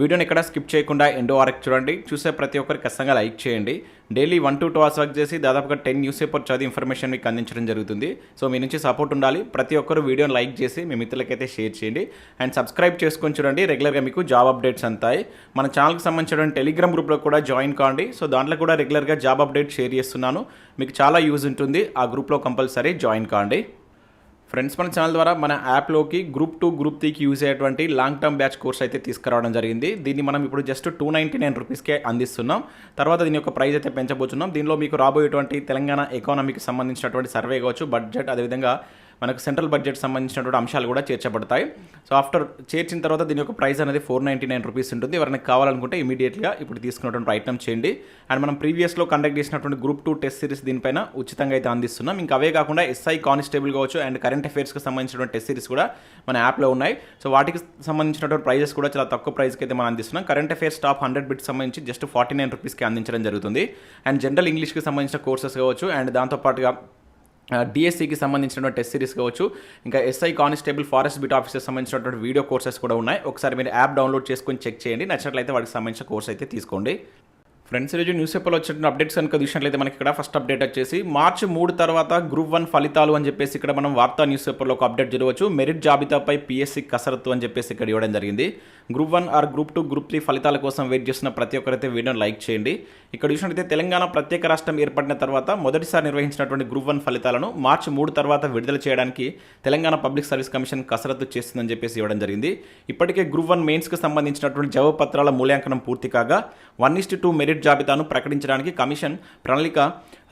వీడియోని ఎక్కడ స్కిప్ చేయకుండా ఎండో వరకు చూడండి. చూసే ప్రతి ఒక్కరు ఖచ్చితంగా లైక్ చేయండి. Daily one to two hours work చేసి దాదాపుగా టెన్ న్యూస్ పేపర్ చదివి ఇన్ఫర్మేషన్ మీకు అందించడం జరుగుతుంది. సో మీ నుంచి సపోర్ట్ ఉండాలి. ప్రతి ఒక్కరు వీడియోని లైక్ చేసి మీ మిత్రులకైతే షేర్ చేయండి. అండ్ సబ్స్క్రైబ్ చేసుకొని చూడండి. రెగ్యులర్గా మీకు జాబ్ అప్డేట్స్ అంతాయి. మన ఛానల్కి సంబంధించిన టెలిగ్రామ్ గ్రూప్లో కూడా జాయిన్ కాండి. సో దాంట్లో కూడా రెగ్యులర్గా జాబ్ అప్డేట్ షేర్ చేస్తున్నాను. మీకు చాలా యూజ్ ఉంటుంది. ఆ గ్రూప్లో కంపల్సరీ జాయిన్ కాండి. ఫ్రెండ్స్ మన ఛానల్ ద్వారా మన యాప్లోకి గ్రూప్ టూ గ్రూప్ త్రీకి యూజ్ అయ్యేటువంటి లాంగ్ టర్మ్ బ్యాచ్ కోర్స్ అయితే తీసుకురావడం జరిగింది. దీన్ని మనం ఇప్పుడు జస్ట్ టూ నైంటీ నైన్ రూపీస్కే అందిస్తున్నాం. తర్వాత దీని యొక్క ప్రైస్ అయితే పెంచబోతున్నాం దీనిలో మీకు రాబోయేటువంటి తెలంగాణ ఎకానమీకి సంబంధించినటువంటి సర్వే కావచ్చు బడ్జెట్ అదేవిధంగా మనకు సెంట్రల్ బడ్జెట్ సంబంధించినటువంటి అంశాలు కూడా చేర్చబడతాయి. సో ఆఫ్టర్ చేర్చిన తర్వాత దీని యొక్క ప్రైస్ అనేది ఫోర్ నైంటీ నైన్ రూపీస్ ఉంటుంది. ఎవరైనా కావాలనుకుంటే ఇమీడియట్గా ఇప్పుడు తీసుకున్నటువంటి ప్రయత్నం చేయండి. అండ్ మనం ప్రీవియస్లో కండక్ట్ చేసినటువంటి గ్రూప్ టూ టెస్ట్ సిరీస్ దీనిపైన ఉచితంగా అయితే అందిస్తున్నాం. ఇంకా అవే కాకుండా ఎస్ఐ కానిస్టేబుల్ కావచ్చు అండ్ కరెంట్ అఫైర్స్కి సంబంధించినటువంటి టెస్ట్ సిరీస్ కూడా మన యాప్లో ఉన్నాయి. సో వాటికి సంబంధించినటువంటి ప్రైజెస్ కూడా చాలా తక్కువ ప్రైస్కి అయితే మనం అందిస్తున్నాం. Current affairs top hundred bits సంబంధించి జస్ట్ ఫార్టీ నైన్ రూపీస్కి అందించడం జరుగుతుంది. అండ్ జనరల్ ఇంగ్లీష్కి సంబంధించిన కోర్సెస్ కావచ్చు అండ్ దాంతోపాటుగా డిఎస్సికి సంబంధించినటువంటి టెస్ట్ సిరీస్ కావచ్చు ఇంకా SI constable forest beat officer సంబంధించినటువంటి వీడియో కోర్సెస్ కూడా ఉన్నాయి. ఒకసారి మీరు యాప్ డౌన్లోడ్ చేసుకొని చెక్ చేయండి. నచ్చినట్లయితే వాటికి సంబంధించిన కోర్స్ అయితే తీసుకోండి. ఫ్రెండ్స్ ఈరోజు న్యూస్ పేపర్లో వచ్చిన అప్డేట్స్ కనుక చూసినట్లయితే మనకి ఇక్కడ ఫస్ట్ అప్డేట్ వచ్చేసి మార్చి మూడు తర్వాత గ్రూప్ వన్ ఫలితాలు అని చెప్పేసి ఇక్కడ మనం వార్తా న్యూస్ పేపర్లో ఒక అప్డేట్ చూడవచ్చు మెరిట్ జాబితాపై పిఎస్సీ కసరత్తు అని చెప్పేసి ఇక్కడ ఇవ్వడం జరిగింది. Group one or group two group three ఫలితాల కోసం వెయిట్ చేస్తున్న ప్రతి ఒక్కరైతే వీడియోని లైక్ చేయండి. ఇక్కడ చూసినట్లయితే తెలంగాణ ప్రత్యేక రాష్ట్రం ఏర్పడిన తర్వాత మొదటిసారి నిర్వహించినటువంటి గ్రూప్ వన్ ఫలితాలను మార్చి మూడు తర్వాత విడుదల చేయడానికి తెలంగాణ పబ్లిక్ సర్వీస్ కమిషన్ కసరత్తు చేస్తుందని చెప్పేసి ఇవ్వడం జరిగింది. ఇప్పటికే గ్రూప్ వన్ మెయిన్స్కి సంబంధించినటువంటి జవాబు పత్రాల మూల్యాంకనం పూర్తి కాగా వన్ ఇస్టు టూ మెరిట్ జాబితాను ప్రకటించడానికి కమిషన్ ప్రణాళిక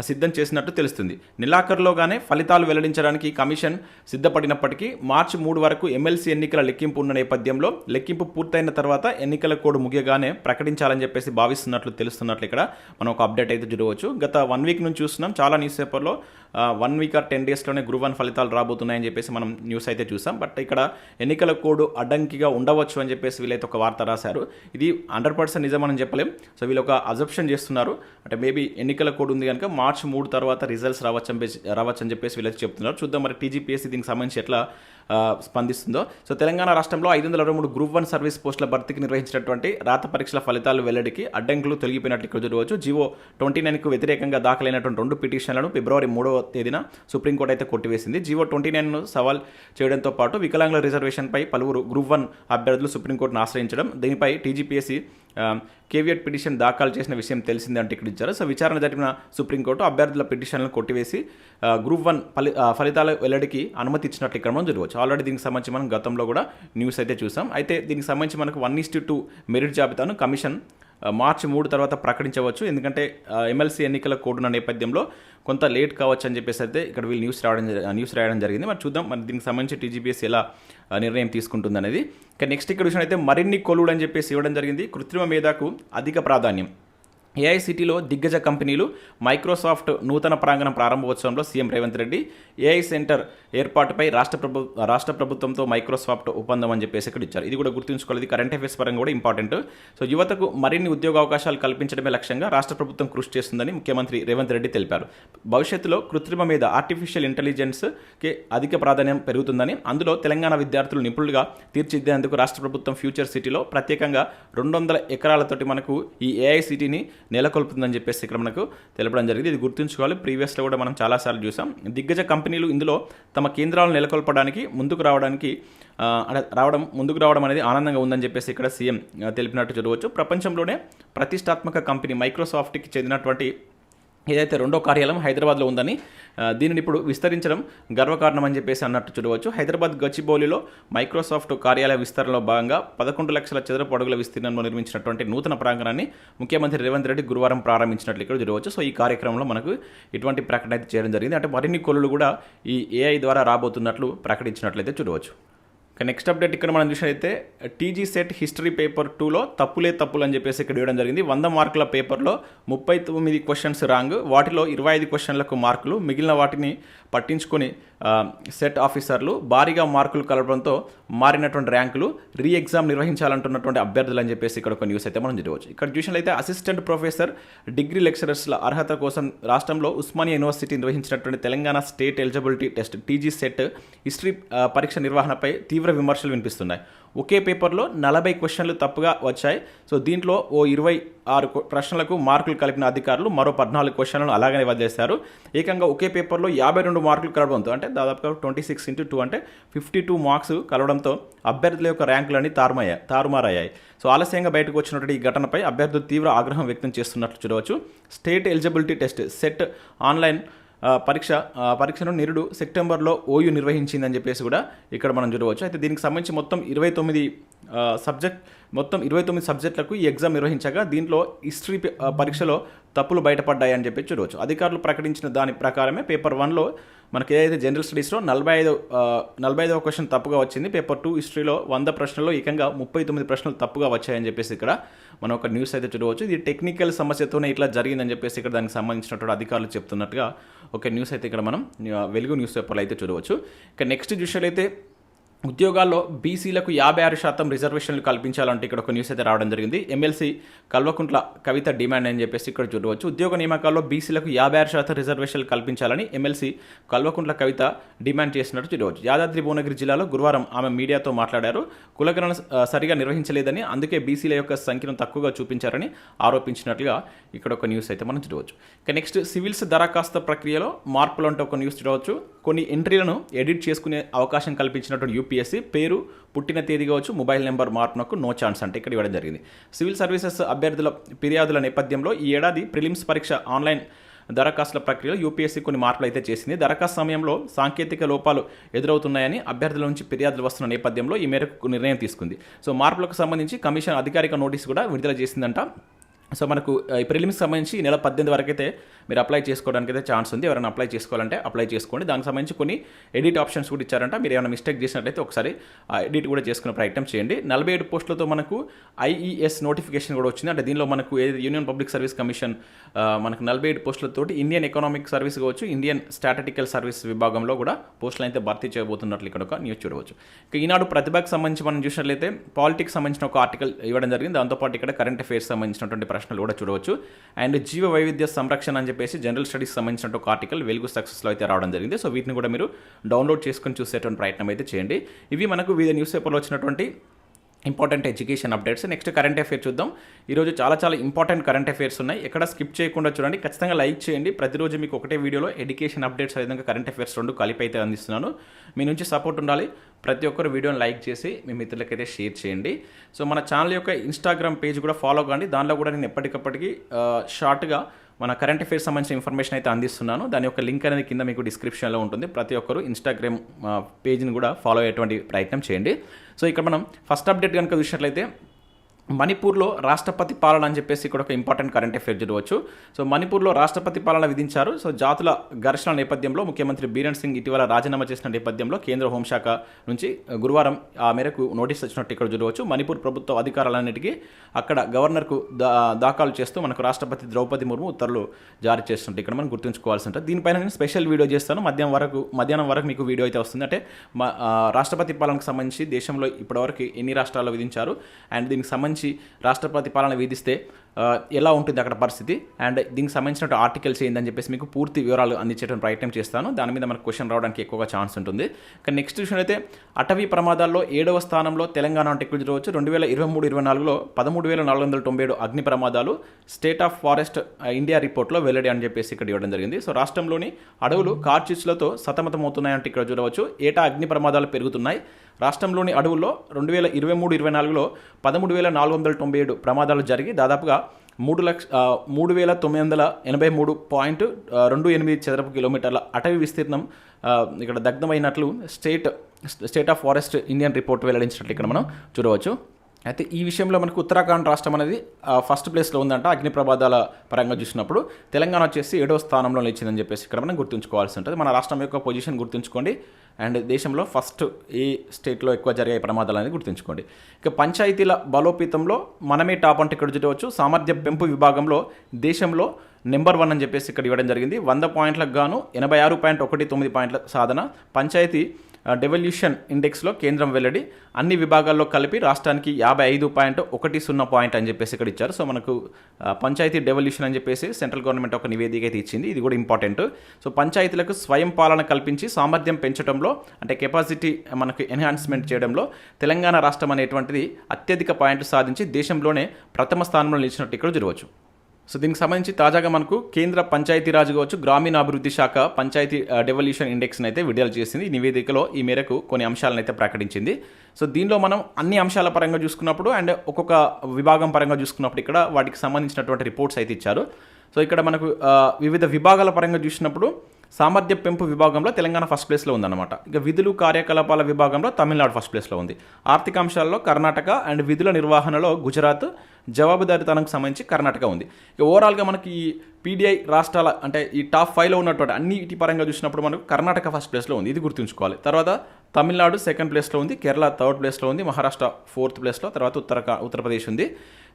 సిద్ధం చేసినట్టు తెలుస్తుంది. నెలాఖరులోగానే ఫలితాలు వెల్లడించడానికి కమిషన్ సిద్ధపడినప్పటికీ మార్చి మూడు వరకు ఎమ్మెల్సీ ఎన్నికల లెక్కింపు ఉన్న నేపథ్యంలో లెక్కింపు పూర్తయిన తర్వాత ఎన్నికల కోడ్ ముగియగానే ప్రకటించాలని చెప్పేసి భావిస్తున్నట్లు తెలుస్తున్నట్లు ఇక్కడ మనం ఒక అప్డేట్ అయితే చూడవచ్చు. గత వన్ వీక్ నుంచి చూస్తున్నాం. చాలా న్యూస్ పేపర్లో వన్ వీక్ ఆర్ టెన్ డేస్లోనే గ్రూప్ వన్ ఫలితాలు రాబోతున్నాయని చెప్పేసి మనం న్యూస్ అయితే చూసాం. బట్ ఇక్కడ ఎన్నికల కోడ్ అడ్డంకిగా ఉండవచ్చు అని చెప్పేసి వీళ్ళైతే ఒక వార్త రాశారు. ఇది హండ్రెడ్ పర్సెంట్ నిజమని చెప్పలేం. సో వీళ్ళు ఒక అజప్షన్ చేస్తున్నారు. అంటే మేబీ ఎన్నికల కోడ్ ఉంది కనుక మార్చ్ మూడు తర్వాత రిజల్ట్స్ రావచ్చు రావచ్చు అని చెప్పేసి వీళ్ళైతే చెప్తున్నారు. చూద్దాం మరి టీజీపీఎస్సీ దీనికి సంబంధించి ఎట్లా స్పందిస్తుందో. సో తెలంగాణ రాష్ట్రంలో ఐదు వందల అరవై మూడు గ్రూప్ వన్ సర్వీస్ పోస్టుల భర్తీకి నిర్వహించినటువంటి రాత పరీక్షల ఫలితాలు వెల్లడికి అడ్డంకులు తొలగిపోయినట్లు ఇక్కడ చూడవచ్చు. జీవో ట్వంటీ నైన్కు వ్యతిరేకంగా దాఖలైనటువంటి రెండు పిటిషన్లను ఫిబ్రవరి మూడవ తేదీన సుప్రీంకోర్టు అయితే కొట్టివేసింది. జీవో ట్వంటీ నైన్ను సవాల్ చేయడంతో పాటు వికలాంగుల రిజర్వేషన్పై పలువురు గ్రూప్ వన్ అభ్యర్థులు సుప్రీంకోర్టును ఆశ్రయించడం దీనిపై టీజీపీఎస్సీ Um, కేవియట్ పిటిషన్ దాఖలు చేసిన విషయం తెలిసిందే అంటే ఇక్కడ ఇచ్చారు. సో విచారణ జరిపిన సుప్రీంకోర్టు అభ్యర్థుల పిటిషన్లను కొట్టివేసి uh, గ్రూప్ వన్ ఫలి uh, ఫలితాల వెల్లడికి అనుమతి ఇచ్చినట్లు ఇక్కడ మనం జరగవచ్చు ఆల్రెడీ దీనికి సంబంధించి మనం గతంలో కూడా న్యూస్ అయితే చూసాం. అయితే దీనికి సంబంధించి మనకు one is to two merit జాబితాను కమిషన్ మార్చి మూడు తర్వాత ప్రకటించవచ్చు. ఎందుకంటే ఎమ్మెల్సీ ఎన్నికల కోడ్ ఉన్న నేపథ్యంలో కొంత లేట్ కావచ్చు అని చెప్పేసి అయితే ఇక్కడ వీళ్ళు న్యూస్ రావడం న్యూస్ రాయడం జరిగింది. మరి చూద్దాం మరి దీనికి సంబంధించి టీజీపీఎస్ ఎలా నిర్ణయం తీసుకుంటుంది అనేది ఇక నెక్స్ట్ ఇక్కడ విషయం అయితే మరిన్ని కొలువులు అని చెప్పేసి ఇవ్వడం జరిగింది. కృత్రిమ మేధాకు అధిక ప్రాధాన్యం. ఏఐసిటీలో దిగ్గజ కంపెనీలు మైక్రోసాఫ్ట్ నూతన ప్రాంగణం ప్రారంభోత్సవంలో CM Revanth Reddy AI center ఏర్పాటుపై రాష్ట్ర ప్రభు రాష్ట్ర ప్రభుత్వంతో మైక్రోసాఫ్ట్ ఒప్పందం అని చెప్పేసి ఇక్కడ ఇచ్చారు. ఇది కూడా గుర్తుంచుకోవాలి. ఇది కరెంట్ అఫేర్స్ పరంగా కూడా ఇంపార్టెంట్. సో యువతకు మరిన్ని ఉద్యోగ అవకాశాలు కల్పించడమే లక్ష్యంగా రాష్ట్ర ప్రభుత్వం కృషి చేస్తుందని ముఖ్యమంత్రి రేవంత్ రెడ్డి తెలిపారు. భవిష్యత్తులో కృత్రిమ మీద ఆర్టిఫిషియల్ ఇంటెలిజెన్స్కి అధిక ప్రాధాన్యం పెరుగుతుందని అందులో తెలంగాణ విద్యార్థులు నిపుణులుగా తీర్చిదిద్దేందుకు రాష్ట్ర ప్రభుత్వం ఫ్యూచర్ సిటీలో ప్రత్యేకంగా రెండు వందల ఎకరాలతోటి మనకు ఈ ఏఐసిటీని నెలకొల్పుతుందని చెప్పేసి ఇక్కడ మనకు తెలపడం జరిగింది. ఇది గుర్తుంచుకోవాలి. ప్రీవియస్లో కూడా మనం చాలాసార్లు చూసాం. దిగ్గజ కంపెనీలు ఇందులో తమ కేంద్రాలను నెలకొల్పడానికి ముందుకు రావడానికి రావడం ముందుకు రావడం అనేది ఆనందంగా ఉందని చెప్పేసి ఇక్కడ సీఎం తెలిపినట్టు చూడవచ్చు ప్రపంచంలోనే ప్రతిష్టాత్మక కంపెనీ మైక్రోసాఫ్ట్కి చెందినటువంటి ఏదైతే రెండో కార్యాలయం హైదరాబాద్లో ఉందని దీనిని ఇప్పుడు విస్తరించడం గర్వకారణం అని చెప్పేసి అన్నట్టు చూడవచ్చు. హైదరాబాద్ గచ్చిబౌలిలో మైక్రోసాఫ్ట్ కార్యాలయ విస్తరణలో భాగంగా పదకొండు లక్షల చదరపు అడుగుల విస్తీర్ణంలో నిర్మించినటువంటి నూతన ప్రాంగణాన్ని ముఖ్యమంత్రి రేవంత్ రెడ్డి గురువారం ప్రారంభించినట్లు ఇక్కడ చూడవచ్చు. సో ఈ కార్యక్రమంలో మనకు ఇటువంటి ప్రకటన అయితే చేయడం జరిగింది. అంటే మరిన్ని కొలులు కూడా ఈ ఏఐ ద్వారా రాబోతున్నట్లు ప్రకటించినట్లయితే చూడవచ్చు. ఇక నెక్స్ట్ అప్డేట్ ఇక్కడ మనం చూసినట్లయితే టీజీ సెట్ హిస్టరీ పేపర్ టూలో తప్పులే తప్పులు అని చెప్పేసి ఇక్కడ ఇవ్వడం జరిగింది. వంద మార్కుల పేపర్లో ముప్పై తొమ్మిది క్వశ్చన్స్ రాంగ్ వాటిలో ఇరవై ఐదు క్వశ్చన్లకు మార్కులు మిగిలిన వాటిని పట్టించుకొని సెట్ ఆఫీసర్లు భారీగా మార్కులు కలపడంతో మారినటువంటి ర్యాంకులు రీ ఎగ్జామ్ నిర్వహించాలంటున్నటువంటి అభ్యర్థులు అని చెప్పేసి ఇక్కడ ఒక న్యూస్ అయితే మనం చూడవచ్చు. ఇక్కడ చూసినట్లయితే అసిస్టెంట్ ప్రొఫెసర్ డిగ్రీ లెక్చరర్స్ల అర్హత కోసం రాష్ట్రంలో ఉస్మానియా యూనివర్సిటీ నిర్వహించినటువంటి Telangana state eligibility test TG set history పరీక్ష నిర్వహణపై తీవ్ర విమర్శలు వినిపిస్తున్నాయి. ఒకే పేపర్లో నలభై క్వశ్చన్లు తప్పుగా వచ్చాయి. సో దీంట్లో ఓ ఇరవై ఆరు ప్రశ్నలకు మార్కులు కలిపిన అధికారులు మరో పద్నాలుగు క్వశ్చన్లను అలాగనే వదిలేశారు. ఏకంగా ఒకే పేపర్లో యాభై రెండు మార్కులు కలవడంతో అంటే దాదాపుగా ట్వంటీ సిక్స్ ఇంటూ టూ అంటే ఫిఫ్టీ టూ మార్క్స్ కలవడంతో అభ్యర్థుల యొక్క ర్యాంకులన్నీ తారుమయ్యాయి తారుమారయ్యాయి. సో ఆలస్యంగా బయటకు వచ్చినటువంటి ఈ ఘటనపై అభ్యర్థులు తీవ్ర ఆగ్రహం వ్యక్తం చేస్తున్నట్లు చూడవచ్చు. State eligibility test set online పరీక్ష పరీక్షను నిరుడు సెప్టెంబర్లో ఓయూ నిర్వహించిందని చెప్పేసి కూడా ఇక్కడ మనం చూడవచ్చు. అయితే దీనికి సంబంధించి మొత్తం ఇరవై తొమ్మిది సబ్జెక్ట్ మొత్తం ఇరవై తొమ్మిది సబ్జెక్టులకు ఈ ఎగ్జామ్ నిర్వహించగా దీంట్లో హిస్టరీ పరీక్షలో తప్పులు బయటపడ్డాయి అని చెప్పి చూడవచ్చు. అధికారులు ప్రకటించిన దాని ప్రకారమే పేపర్ వన్లో మనకి ఏదైతే జనరల్ స్టడీస్లో నలభై ఐదు నలభై ఐదవ క్వశ్చన్ తప్పుగా వచ్చింది పేపర్ టూ హిస్టరీలో వంద ప్రశ్నల్లో ఏకంగా ముప్పై తొమ్మిది ప్రశ్నలు తప్పుగా వచ్చాయని చెప్పేసి ఇక్కడ మనం ఒక న్యూస్ అయితే చూడవచ్చు. ఇది టెక్నికల్ సమస్యతోనే ఇట్లా జరిగిందని చెప్పేసి ఇక్కడ దానికి సంబంధించినటువంటి అధికారులు చెప్తున్నట్టుగా ఒక న్యూస్ అయితే ఇక్కడ మనం వెలుగు న్యూస్ పేపర్లో అయితే చూడవచ్చు. ఇక నెక్స్ట్ చూసినట్లయితే ఉద్యోగాల్లో బీసీలకు యాభై ఆరు శాతం రిజర్వేషన్లు కల్పించాలంటే ఇక్కడ ఒక న్యూస్ అయితే రావడం జరిగింది. ఎమ్మెల్సీ కల్వకుంట్ల కవిత డిమాండ్ అని చెప్పేసి ఇక్కడ చూడవచ్చు. ఉద్యోగ నియామకాల్లో బీసీలకు యాభై ఆరు శాతం రిజర్వేషన్లు కల్పించాలని ఎమ్మెల్సీ కల్వకుంట్ల కవిత డిమాండ్ చేసినట్టు చూడవచ్చు. యాదాద్రి భువనగిరి జిల్లాలో గురువారం ఆమె మీడియాతో మాట్లాడారు. కులగణన సరిగా నిర్వహించలేదని అందుకే బీసీల యొక్క సంఖ్యను తక్కువగా చూపించారని ఆరోపించినట్లుగా ఇక్కడ ఒక న్యూస్ అయితే మనం చూడవచ్చు. ఇక నెక్స్ట్ సివిల్స్ దరఖాస్తు ప్రక్రియలో మార్పులు అంటే ఒక న్యూస్ చూడవచ్చు. కొన్ని ఎంట్రీలను ఎడిట్ చేసుకునే అవకాశం కల్పించినటువంటి యూపీఎస్సీ పేరు పుట్టిన తేదీ కావచ్చు మొబైల్ నెంబర్ మార్పునకు నో ఛాన్స్ అంటే ఇక్కడ ఇవ్వడం జరిగింది. సివిల్ సర్వీసెస్ అభ్యర్థుల ఫిర్యాదుల నేపథ్యంలో ఈ ఏడాది ప్రిలిమ్స్ పరీక్ష ఆన్లైన్ దరఖాస్తుల ప్రక్రియలో యూపీఎస్సీ కొన్ని మార్పులు అయితే చేసింది. దరఖాస్తు సమయంలో సాంకేతిక లోపాలు ఎదురవుతున్నాయని అభ్యర్థుల నుంచి ఫిర్యాదులు వస్తున్న నేపథ్యంలో ఈ మేరకు నిర్ణయం తీసుకుంది. సో మార్పులకు సంబంధించి కమిషన్ అధికారిక నోటీస్ కూడా విడుదల చేసిందంట. సో మనకు ఈ ప్రిలిమ్స్ సంబంధించి ఈ నెల పద్దెనిమిది వరకైతే మీరు అప్లై చేసుకోవడానికి అయితే ఛాన్స్ ఉంది. ఎవరైనా అప్లై చేసుకోవాలంటే అప్లై చేసుకోండి. దానికి సంబంధించి కొన్ని ఎడిట్ ఆప్షన్స్ కూడా ఇచ్చారంట. మీరు ఏమైనా మిస్టేక్ చేసినట్లయితే ఒకసారి ఎడిట్ కూడా చేసుకునే ప్రయత్నం చేయండి. నలభై ఏడు పోస్టులతో మనకు ఐఈఎస్ నోటిఫికేషన్ కూడా వచ్చింది. అంటే దీనిలో మనకు ఏది యూనియన్ పబ్లిక్ సర్వీస్ కమిషన్ మనకు నలభై ఏడు పోస్టులతోటి ఇండియన్ ఎకనామిక్ సర్వీస్ కావచ్చు ఇండియన్ స్టాటిటికల్ సర్వీస్ విభాగంలో కూడా పోస్టులు అయితే భర్తీ చేయబోతున్నట్లు ఇక్కడ ఒక న్యూస్ చూడవచ్చు. ఇక ఈనాడు ప్రతిభకు సంబంధించి మనం చూసినట్లయితే పాలిటిక్స్ సంబంధించిన ఒక ఆర్టికల్ ఇవ్వడం జరిగింది. దాంతోపాటు ఇక్కడ కరెంట్ అఫైర్స్ సంబంధించినటువంటి ప్రశ్నలు కూడా చూడవచ్చు. అండ్ జీవ వైవిధ్య సంరక్షణ అని చెప్పేసి జనరల్ స్టడీస్ సంబంధించిన ఒక ఆర్టికల్ వెలుగు సక్సెస్లో అయితే రావడం జరిగింది. సో వీటిని కూడా మీరు డౌన్లోడ్ చేసుకొని చూసేటువంటి ప్రయత్నం అయితే చేయండి. ఇవి మనకు వివిధ న్యూస్ పేపర్లో వచ్చినటువంటి important education updates next current affair చూద్దాం. ఈరోజు చాలా చాలా ఇంపార్టెంట్ కరెంట్ అఫైర్స్ ఉన్నాయి. ఎక్కడ స్కిప్ చేయకుండా చూడండి. ఖచ్చితంగా లైక్ చేయండి. ప్రతిరోజు మీకు ఒకటే వీడియోలో ఎడ్యుకేషన్ అప్డేట్స్ విధంగా కరెంట్ అఫైర్స్ రెండు కలిపి అయితే అందిస్తున్నాను. మీ నుంచి సపోర్ట్ ఉండాలి. ప్రతి ఒక్కరు వీడియోని లైక్ చేసి మీ మిత్రులకైతే షేర్ చేయండి. సో మన ఛానల్ యొక్క ఇన్స్టాగ్రామ్ పేజ్ కూడా ఫాలో కాండి. దానిలో కూడా నేను ఎప్పటికప్పటికి షార్ట్గా మన కరెంట్ అఫేర్స్ సంబంధించిన ఇన్ఫర్మేషన్ అయితే అందిస్తున్నాను. దాని యొక్క లింక్ అనేది కింద మీకు డిస్క్రిప్షన్లో ఉంటుంది. ప్రతి ఒక్కరు ఇన్స్టాగ్రామ్ పేజ్ని కూడా ఫాలో అయ్యేటువంటి ప్రయత్నం చేయండి. సో ఇక్కడ మనం ఫస్ట్ అప్డేట్ కనుక చూసినట్లయితే మణిపూర్లో రాష్ట్రపతి పాలన అని చెప్పేసి ఇక్కడ ఒక ఇంపార్టెంట్ కరెంట్ అఫేర్ చూడవచ్చు సో మణిపూర్లో రాష్ట్రపతి పాలన విధించారు. సో జాతుల ఘర్షణ నేపథ్యంలో ముఖ్యమంత్రి బీరెన్ సింగ్ ఇటీవల రాజీనామా చేసిన నేపథ్యంలో కేంద్ర హోంశాఖ నుంచి గురువారం ఆ మేరకు నోటీస్ వచ్చినట్టు ఇక్కడ చూడవచ్చు మణిపూర్ ప్రభుత్వ అధికారాలన్నిటికీ అక్కడ గవర్నర్కు దా దాఖలు చేస్తూ మనకు రాష్ట్రపతి ద్రౌపది ముర్ము ఉత్తర్వులు జారీ చేస్తుంటే ఇక్కడ మనం గుర్తుంచుకోవాల్సి ఉంటుంది. దీనిపైన నేను స్పెషల్ వీడియో చేస్తాను. మధ్యాహ్నం వరకు మధ్యాహ్నం వరకు మీకు వీడియో అయితే వస్తుంది. అంటే మా రాష్ట్రపతి పాలనకు సంబంధించి దేశంలో ఇప్పటివరకు ఎన్ని రాష్ట్రాల్లో విధించారు? అండ్ దీనికి సంబంధించి రాష్ట్రపతి పాలన విధిస్తే ఎలా ఉంటుంది అక్కడ పరిస్థితి? అండ్ దీనికి సంబంధించిన ఆర్టికల్స్ ఏందని చెప్పేసి మీకు పూర్తి వివరాలు అందించేటువంటి ప్రయత్నం చేస్తాను. దాని మీద మనకు క్వశ్చన్ రావడానికి ఎక్కువగా ఛాన్స్ ఉంటుంది. కానీ నెక్స్ట్ విషయం అయితే అటవీ ప్రమాదాల్లో ఏడవ స్థానంలో తెలంగాణ అంటే రోజు చూడవచ్చు రెండు వేల ఇరవై మూడు ఇరవై నాలుగులో పదమూడు వేల నాలుగు వందల తొంభై ఏడు అగ్ని ప్రమాదాలు స్టేట్ ఆఫ్ ఫారెస్ట్ ఇండియా రిపోర్ట్లో వెల్లడి అని చెప్పేసి ఇక్కడ ఇవ్వడం జరిగింది. సో రాష్ట్రంలోని అడవులు కార్చిచ్లతో సతమతమవుతున్నాయంటే ఇక్కడ చూడవచ్చు. ఏటా అగ్ని ప్రమాదాలు పెరుగుతున్నాయి. రాష్ట్రంలోని అడవుల్లో రెండు వేల ఇరవై మూడు ఇరవై నాలుగులో పదమూడు వేల నాలుగు వందల తొంభై ఏడు ప్రమాదాలు జరిగి దాదాపుగా మూడు లక్ష మూడు వేల తొమ్మిది వందల ఎనభై మూడు పాయింట్ రెండు ఎనిమిది చదరపు కిలోమీటర్ల అటవీ విస్తీర్ణం ఇక్కడ దగ్ధమైనట్లు state state of forest Indian report వెల్లడించినట్లు ఇక్కడ మనం చూడవచ్చు. అయితే ఈ విషయంలో మనకు ఉత్తరాఖండ్ రాష్ట్రం అనేది ఫస్ట్ ప్లేస్లో ఉందంట. అగ్ని ప్రమాదాల పరంగా చూసినప్పుడు తెలంగాణ వచ్చేసి ఏడో స్థానంలో నిలిచిందని చెప్పేసి ఇక్కడ మనం గుర్తుంచుకోవాల్సి ఉంటుంది. మన రాష్ట్రం యొక్క పొజిషన్ గుర్తుంచుకోండి. అండ్ దేశంలో ఫస్ట్ ఏ స్టేట్లో ఎక్కువ జరిగే ప్రమాదాలు అనేది గుర్తుంచుకోండి. ఇక పంచాయతీల బలోపేతంలో మనమే టాప్ అంటే ఇక్కడ చూడవచ్చు. సామర్థ్య పెంపు విభాగంలో దేశంలో నెంబర్ వన్ అని చెప్పేసి ఇక్కడ ఇవ్వడం జరిగింది. వంద పాయింట్లకు గాను ఎనభై ఆరు పాయింట్ ఒకటి తొమ్మిది పాయింట్ల సాధన. పంచాయతీ డెవల్యూషన్ ఇండెక్స్లో కేంద్రం వెల్లడి అన్ని విభాగాల్లో కలిపి రాష్ట్రానికి యాభై ఐదు పాయింట్ ఒకటి సున్నా పాయింట్ అని చెప్పేసి ఇక్కడ ఇచ్చారు. సో మనకు పంచాయతీ డెవల్యూషన్ అని చెప్పేసి సెంట్రల్ గవర్నమెంట్ ఒక నివేదిక అయితే ఇచ్చింది. ఇది కూడా ఇంపార్టెంట్ సో పంచాయతీలకు స్వయం పాలన కల్పించి సామర్థ్యం పెంచడంలో అంటే కెపాసిటీ మనకు ఎన్హాన్స్మెంట్ చేయడంలో తెలంగాణ రాష్ట్రం అనేటువంటిది అత్యధిక పాయింట్లు సాధించి దేశంలోనే ప్రథమ స్థానంలో నిలిచినట్టు ఇక్కడ చూడవచ్చు. సో దీనికి సంబంధించి తాజాగా మనకు కేంద్ర పంచాయతీరాజ్ కావచ్చు గ్రామీణాభివృద్ధి శాఖ పంచాయతీ డెవల్యూషన్ ఇండెక్స్ని అయితే విడుదల చేసింది. ఈ నివేదికలో ఈ మేరకు కొన్ని అంశాలను అయితే ప్రకటించింది. సో దీనిలో మనం అన్ని అంశాల పరంగా చూసుకున్నప్పుడు అండ్ ఒక్కొక్క విభాగం పరంగా చూసుకున్నప్పుడు ఇక్కడ వాటికి సంబంధించినటువంటి రిపోర్ట్స్ అయితే ఇచ్చారు. సో ఇక్కడ మనకు వివిధ విభాగాల పరంగా చూసినప్పుడు సామర్థ్య పెంపు విభాగంలో తెలంగాణ ఫస్ట్ ప్లేస్లో ఉందన్నమాట. ఇక విధులు కార్యకలాపాల విభాగంలో తమిళనాడు ఫస్ట్ ప్లేస్లో ఉంది. ఆర్థిక అంశాల్లో కర్ణాటక అండ్ విధుల నిర్వహణలో గుజరాత్ జవాబుదారీతనంకు సంబంధించి కర్ణాటక ఉంది. ఇక ఓవరాల్గా మనకి ఈ పీడిఐ రాష్ట్రాల అంటే ఈ టాప్ ఫైవ్లో ఉన్నటువంటి అన్నిటి పరంగా చూసినప్పుడు మనకు కర్ణాటక ఫస్ట్ ప్లేస్లో ఉంది. ఇది గుర్తుంచుకోవాలి. తర్వాత తమిళనాడు సెకండ్ ప్లేస్లో ఉంది. కేరళ థర్డ్ ప్లేస్లో ఉంది. మహారాష్ట్ర ఫోర్త్ ప్లేస్లో తర్వాత ఉత్తర ఉత్తరప్రదేశ్ ఉంది.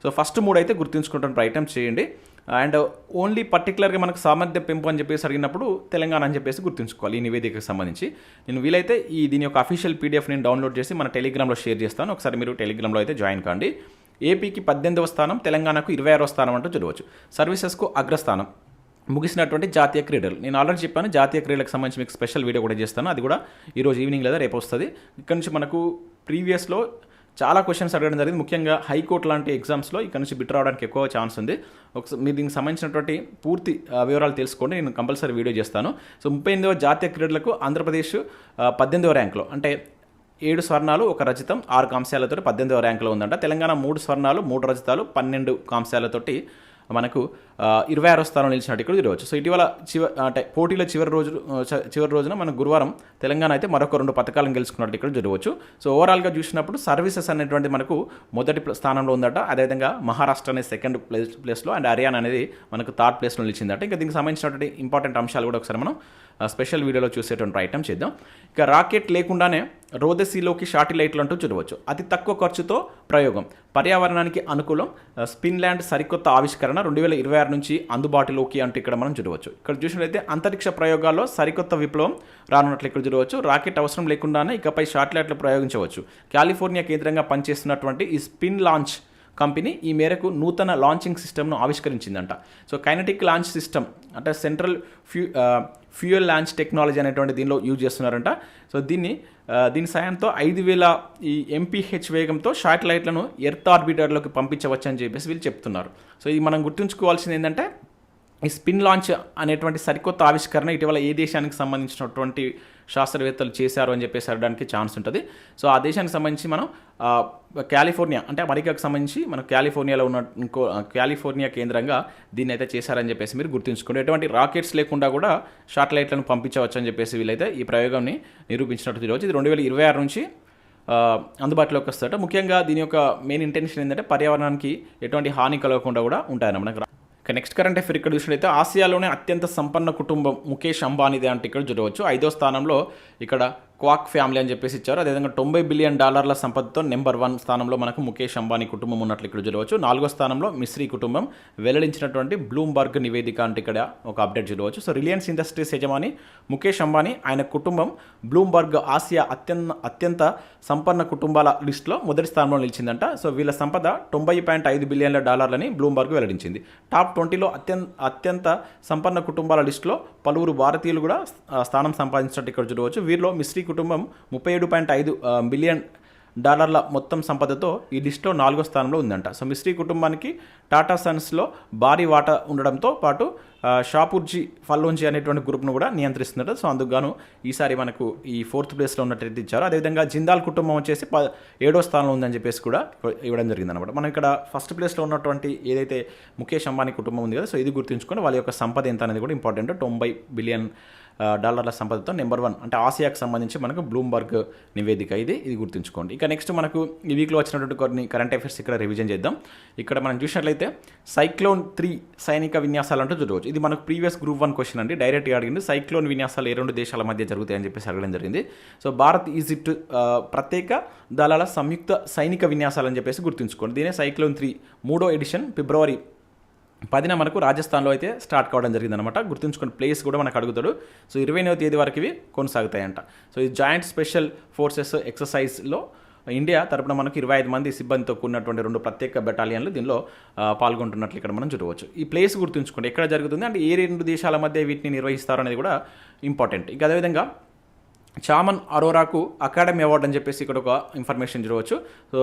సో ఫస్ట్ మూడు అయితే గుర్తుంచుకుంటాను ప్రయత్నం చేయండి. అండ్ ఓన్లీ పర్టికులర్గా మనకు సామర్థ్య పెంపు అని చెప్పేసి అడిగినప్పుడు తెలంగాణ అని చెప్పేసి గుర్తుంచుకోవాలి ఈ నివేదికకు సంబంధించి. నేను వీలైతే ఈ దీని యొక్క అఫీషియల్ పీడిఎఫ్ నేను డౌన్లోడ్ చేసి మన టెలిగ్రామ్లో షేర్ చేస్తాను. ఒకసారి మీరు టెలిగ్రామ్లో అయితే జాయిన్ కాండి. ఏపీకి పద్దెనిమిదవ స్థానం తెలంగాణకు ఇరవై ఆరో స్థానం అంటూ చూడవచ్చు సర్వీసెస్కు అగ్రస్థానం. ముగిసినటువంటి జాతీయ క్రీడలు. నేను ఆల్రెడీ చెప్పాను జాతీయ క్రీడలకు సంబంధించి మీకు స్పెషల్ వీడియో కూడా చేస్తాను. అది కూడా ఈరోజు ఈవినింగ్ లేదా రేపు వస్తుంది. ఇక్కడ నుంచి మనకు ప్రీవియస్లో చాలా క్వశ్చన్స్ అడగడం జరిగింది. ముఖ్యంగా హైకోర్టు లాంటి ఎగ్జామ్స్లో ఇక్కడ నుంచి బిట్ రావడానికి ఎక్కువ ఛాన్స్ ఉంది. ఒకసారి మీరు దీనికి సంబంధించినటువంటి పూర్తి వివరాలు తెలుసుకోండి. నేను కంపల్సరీ వీడియో చేస్తాను. సో ముప్పై ఎనిమిదవ జాతీయ క్రీడలకు ఆంధ్రప్రదేశ్ పద్దెనిమిదవ ర్యాంక్లో అంటే ఏడు స్వర్ణాలు ఒక రజతం ఆరు కాంశాలతోటి పద్దెనిమిదవ ర్యాంకులో ఉందంట. తెలంగాణ మూడు స్వర్ణాలు మూడు రజతాలు పన్నెండు కాంశాలతోటి మనకు ఇరవై ఆరో స్థానం నిలిచినట్టు ఇక్కడ చూడవచ్చు. సో ఇటీవల చివ అంటే పోటీల చివరి రోజు చివరి రోజున మన గురువారం తెలంగాణ అయితే మరొక రెండు పథకాలను గెలుచుకున్నట్టు ఇక్కడ చూడవచ్చు. సో ఓవరాల్గా చూసినప్పుడు సర్వీసెస్ అనేటువంటి మనకు మొదటి స్థానంలో ఉందట. అదేవిధంగా మహారాష్ట్ర అనేది సెకండ్ ప్లేస్ ప్లేస్లో అండ్ హర్యానా అనేది మనకు థర్డ్ ప్లేస్లో నిలిచిందట. ఇంకా దీనికి సంబంధించినటువంటి ఇంపార్టెంట్ అంశాలు కూడా ఒకసారి మనం స్పెషల్ వీడియోలో చూసేటువంటి ఐటమ్ చేద్దాం. ఇక రాకెట్ లేకుండానే రోదసీలోకి లైట్లు అంటూ చూడవచ్చు. అతి తక్కువ ఖర్చుతో ప్రయోగం. పర్యావరణానికి అనుకూలం. స్పిన్ ల్యాండ్ సరికొత్త ఆవిష్కరణ రెండు వేల ఇరవై ఆరు నుంచి అందుబాటులోకి అంటూ ఇక్కడ మనం చూడవచ్చు. ఇక్కడ చూసినట్లయితే అంతరిక్ష ప్రయోగాల్లో సరికొత్త విప్లవం రానున్నట్లు ఇక్కడ చూడవచ్చు. రాకెట్ అవసరం లేకుండానే ఇకపై శాటిలైట్లు ప్రయోగించవచ్చు. కాలిఫోర్నియా కేంద్రంగా పనిచేస్తున్నటువంటి ఈ స్పిన్ లాంచ్ కంపెనీ ఈ మేరకు నూతన లాంచింగ్ సిస్టమ్ను ఆవిష్కరించిందంట. సో కైనటిక్ లాంచ్ సిస్టమ్ అంటే central few fuel launch technology అనేటువంటి దీనిలో యూజ్ చేస్తున్నారంట. సో దీన్ని దీని సాయంతో ఐదు వేల ఈ ఎంపీహెచ్ వేగంతో శాటిలైట్లను ఎర్త్ ఆర్బిటర్లోకి పంపించవచ్చని చెప్పేసి వీళ్ళు చెప్తున్నారు. సో ఇది మనం గుర్తుంచుకోవాల్సింది ఏంటంటే ఈ స్పిన్ లాంచ్ అనేటువంటి సరికొత్త ఆవిష్కరణ ఇటీవల ఏ దేశానికి సంబంధించినటువంటి శాస్త్రవేత్తలు చేశారు అని చెప్పేసి అడగడానికి ఛాన్స్ ఉంటుంది. సో ఆ దేశానికి సంబంధించి మనం కాలిఫోర్నియా అంటే అమెరికాకు సంబంధించి మన కాలిఫోర్నియాలో ఉన్న ఇంకో కాలిఫోర్నియా కేంద్రంగా దీన్ని అయితే చేశారని చెప్పేసి మీరు గుర్తుంచుకోండి. ఎటువంటి రాకెట్స్ లేకుండా కూడా శాటిలైట్లను పంపించవచ్చు అని చెప్పేసి వీళ్ళైతే ఈ ప్రయోగాన్ని నిరూపించినట్టు తెలియవచ్చు. ఇది రెండు వేల ఇరవై ఆరు నుంచి అందుబాటులోకి వస్తారట ముఖ్యంగా దీని యొక్క మెయిన్ ఇంటెన్షన్ ఏంటంటే పర్యావరణానికి ఎటువంటి హాని కలగకుండా కూడా ఉంటాయన్నమాట. మనకు ఇక నెక్స్ట్ కరెంట్ అఫేర్ ఇక్కడ చూసినట్లయితే ఆసియాలోనే అత్యంత సంపన్న కుటుంబం ముఖేష్ అంబానీదే అంటే ఇక్కడ చూడవచ్చు. ఐదో స్థానంలో ఇక్కడ క్వాక్ ఫ్యామిలీ అని చెప్పేసి ఇచ్చారు. అదేవిధంగా తొంభై బిలియన్ డాలర్ల సంపదతో నెంబర్ వన్ స్థానంలో మనకు ముఖేష్ అంబానీ కుటుంబం ఉన్నట్లు ఇక్కడ చూడవచ్చు నాలుగో స్థానంలో మిశ్రీ కుటుంబం వెల్లడించినటువంటి బ్లూంబర్గ్ నివేదిక అంటే ఇక్కడ ఒక అప్డేట్ చూడవచ్చు సో రిలయన్స్ ఇండస్ట్రీస్ యజమాని ముఖేష్ అంబానీ ఆయన కుటుంబం బ్లూంబర్గ్ ఆసియా అత్యంత అత్యంత సంపన్న కుటుంబాల లిస్టులో మొదటి స్థానంలో నిలిచిందంట. సో వీళ్ళ సంపద తొంభై పాయింట్ ఐదు బిలియన్ల డాలర్లని బ్లూంబర్గ్ వెల్లడించింది. టాప్ ట్వంటీలో అత్యంత అత్యంత సంపన్న కుటుంబాల లిస్టులో పలువురు భారతీయులు కూడా స్థానం సంపాదించినట్టు ఇక్కడ చూడవచ్చు వీరిలో మిశ్రీ కుటుంబం ముప్పై ఏడు పాయింట్ ఐదు బిలియన్ డాలర్ల మొత్తం సంపదతో ఈ లిస్టులో నాలుగో స్థానంలో ఉందంట. సో మిస్త్రీ కుటుంబానికి టాటా సన్స్లో భారీ వాటా ఉండడంతో పాటు షాపూర్జీ ఫల్లోంజీ అనేటువంటి గ్రూప్ను కూడా నియంత్రిస్తున్నారు సో అందుకుగాను ఈసారి మనకు ఈ ఫోర్త్ ప్లేస్లో ఉన్నట్టు ఇచ్చారు. అదేవిధంగా జిందాల్ కుటుంబం వచ్చేసి ప ఏడో స్థానంలో ఉందని చెప్పేసి కూడా ఇవ్వడం జరిగింది అనమాట మనం ఇక్కడ ఫస్ట్ ప్లేస్లో ఉన్నటువంటి ఏదైతే ముఖేష్ అంబానీ కుటుంబం ఉంది కదా సో ఇది గుర్తుంచుకొని వాళ్ళ యొక్క సంపద ఎంత అనేది కూడా ఇంపార్టెంట్. తొంభై బిలియన్ డాలర్ల సంపదతో నెంబర్ వన్ అంటే ఆసియాకు సంబంధించి మనకు బ్లూంబర్గ్ నివేదిక ఇది ఇది గుర్తుంచుకోండి. ఇక నెక్స్ట్ మనకు ఈ వీక్లో వచ్చినటువంటి కొన్ని కరెంట్ అఫైర్స్ ఇక్కడ రివిజన్ చేద్దాం. ఇక్కడ మనం చూసినట్లయితే సైక్లోన్ త్రీ సైనిక విన్యాసాలు అంటూ చూడవచ్చు ఇది మనకు ప్రీవియస్ గ్రూప్ వన్ క్వశ్చన్ అండి. డైరెక్ట్గా అడిగింది సైక్లోన్ విన్యాసాలు ఏ రెండు దేశాల మధ్య జరుగుతాయని చెప్పేసి అడగడం జరిగింది. సో భారత్ ఈజిప్ట్ ప్రత్యేక దళాల సంయుక్త సైనిక విన్యాసాలు అని చెప్పేసి గుర్తుంచుకోండి. దీనే సైక్లోన్ త్రీ మూడో ఎడిషన్ ఫిబ్రవరి పదిన మనకు రాజస్థాన్లో అయితే స్టార్ట్ కావడం జరిగిందనమాట గుర్తుంచుకున్న ప్లేస్ కూడా మనకు అడుగుతాడు. సో ఇరవైనవ తేదీ వరకు ఇవి కొనసాగుతాయంట. సో ఈ జాయింట్ స్పెషల్ ఫోర్సెస్ ఎక్సర్సైజ్లో ఇండియా తరపున మనకు ఇరవై ఐదు మంది సిబ్బందితో కూడినటువంటి రెండు ప్రత్యేక బెటాలియన్లు దీనిలో పాల్గొంటున్నట్లు ఇక్కడ మనం చూడవచ్చు. ఈ ప్లేస్ గుర్తుంచుకోండి. ఎక్కడ జరుగుతుంది? అంటే ఏ రెండు దేశాల మధ్య వీటిని నిర్వహిస్తారు అనేది కూడా ఇంపార్టెంట్. ఇంకా అదేవిధంగా చామన్ అరోరాకు అకాడమీ అవార్డు అని చెప్పేసి ఇక్కడ ఒక ఇన్ఫర్మేషన్ చూడవచ్చు. సో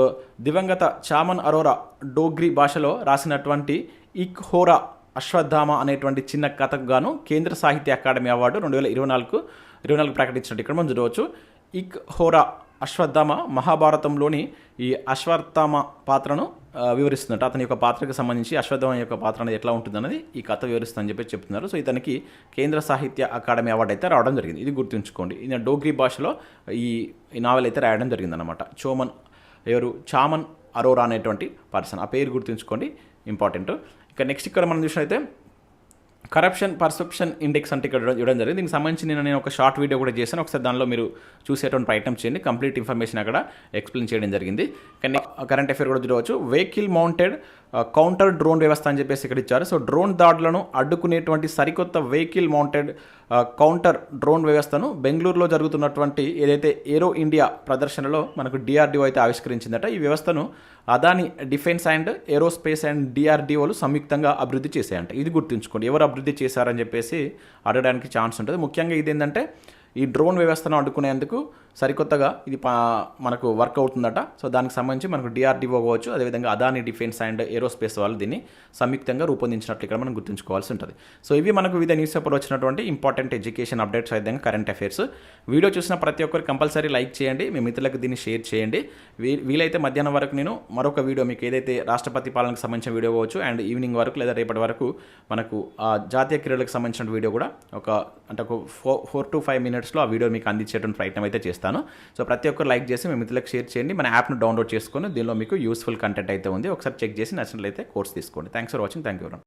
దివంగత చామన్ అరోరా డోగ్రీ భాషలో రాసినటువంటి ఇక్ హోరా అశ్వత్థామ అనేటువంటి చిన్న కథకు గాను కేంద్ర సాహిత్య అకాడమీ అవార్డు రెండు వేల ఇరవై నాలుగు ఇరవై నాలుగు ప్రకటించినట్టు ఇక్కడ మనం చూడవచ్చు. ఇక్ హోరా అశ్వత్థామ మహాభారతంలోని ఈ అశ్వత్థామ పాత్రను ఆ, అతని యొక్క పాత్రకు సంబంధించి అశ్వత్థామ యొక్క పాత్ర అనేది ఎట్లా ఉంటుందన్నది ఈ కథ వివరిస్తుందని చెప్పి చెప్తున్నారు. సో ఇతనికి కేంద్ర సాహిత్య అకాడమీ అవార్డు అయితే రావడం జరిగింది. ఇది గుర్తుంచుకోండి. ఇది డోగ్రీ భాషలో ఈ నావెల్ అయితే రాయడం జరిగిందనమాట చోమన్ ఎవరు? చామన్ అరోరా అనేటువంటి పర్సన్. ఆ పేరు గుర్తుంచుకోండి. ఇంపార్టెంట్. ఇక నెక్స్ట్ ఇక్కడ మనం చూసినైతే కరప్షన్ పర్సెప్షన్ ఇండెక్స్ అంటే ఇక్కడ ఇవ్వడం- ఇవ్వడం జరిగింది. దీనికి సంబంధించి నేను నేను ఒక షార్ట్ వీడియో కూడా చేశాను. ఒకసారి దానిలో మీరు చూసేటువంటి ప్రయత్నం చేయండి. కంప్లీట్ ఇన్ఫర్మేషన్ అక్కడ ఎక్స్ప్లెయిన్ చేయడం జరిగింది. కానీ కరెంట్ అఫేర్ కూడా చూడవచ్చు. వెహికల్ మౌంటెడ్ కౌంటర్ డ్రోన్ వ్యవస్థ అని చెప్పేసి ఇక్కడ ఇచ్చారు. సో డ్రోన్ దాడులను అడ్డుకునేటువంటి సరికొత్త వెహికల్ మౌంటెడ్ కౌంటర్ డ్రోన్ వ్యవస్థను బెంగళూరులో జరుగుతున్నటువంటి ఏదైతే ఏరో ఇండియా ప్రదర్శనలో మనకు డిఆర్డిఓ అయితే ఆవిష్కరించిందట ఈ వ్యవస్థను Adani defence and aerospace and డిఆర్డిఓలు సంయుక్తంగా అభివృద్ధి చేశాయంట. ఇది గుర్తుంచుకోండి. ఎవరు అభివృద్ధి చేశారని చెప్పేసి అడగడానికి ఛాన్స్ ఉంటుంది. ముఖ్యంగా ఇది ఏంటంటే ఈ డ్రోన్ వ్యవస్థను అడ్డుకునేందుకు సరికొత్తగా ఇది పా మనకు వర్క్ అవుతుందట. సో దానికి సంబంధించి మనకు డిఆర్డిఓ కావచ్చు అదేవిధంగా అదాని డిఫెన్స్ అండ్ ఏరోస్పేస్ వాళ్ళు దీన్ని సంయుక్తంగా రూపొందించినట్లు ఇక్కడ మనం గుర్తుంచుకోవాల్సి ఉంటుంది. సో ఇవి మనకు వివిధ న్యూస్ పేపర్ వచ్చినటువంటి ఇంపార్టెంట్ ఎడ్యుకేషన్ అప్డేట్స్ విధంగా కరెంట్ అఫైర్స్ వీడియో చూసిన ప్రతి ఒక్కరు కంపల్సరీ లైక్ చేయండి మీ మిత్రులకు దీన్ని షేర్ చేయండి. వీ- వీలైతే మధ్యాహ్నం వరకు నేను మరొక వీడియో మీకు ఏదైతే రాష్ట్రపతి పాలనకు సంబంధించిన వీడియో కావచ్చు అండ్ ఈవినింగ్ వరకు లేదా రేపటి వరకు మనకు ఆ జాతీయ క్రీడలకు సంబంధించిన వీడియో కూడా ఒక అంటే ఒక ఫోర్ ఫోర్ టు ఫైవ్ మినిట్స్లో ఆ వీడియో మీకు అందించేటువంటి ప్రయత్నం అయితే చేస్తాను. చేస్తాను. సో ప్రతి ఒక్కరు లైక్ చేసి మీ మిత్రులకు షేర్ చేయండి. మన యాప్ను డౌన్లోడ్ చేసుకొని దీనిలో మీకు యూస్ఫుల్ కంటెంట్ అయితే ఉంది. ఒకసారి చెక్ చేసి నచ్చినట్లయితే కోర్స్ తీసుకోండి. Thanks for watching. Thank you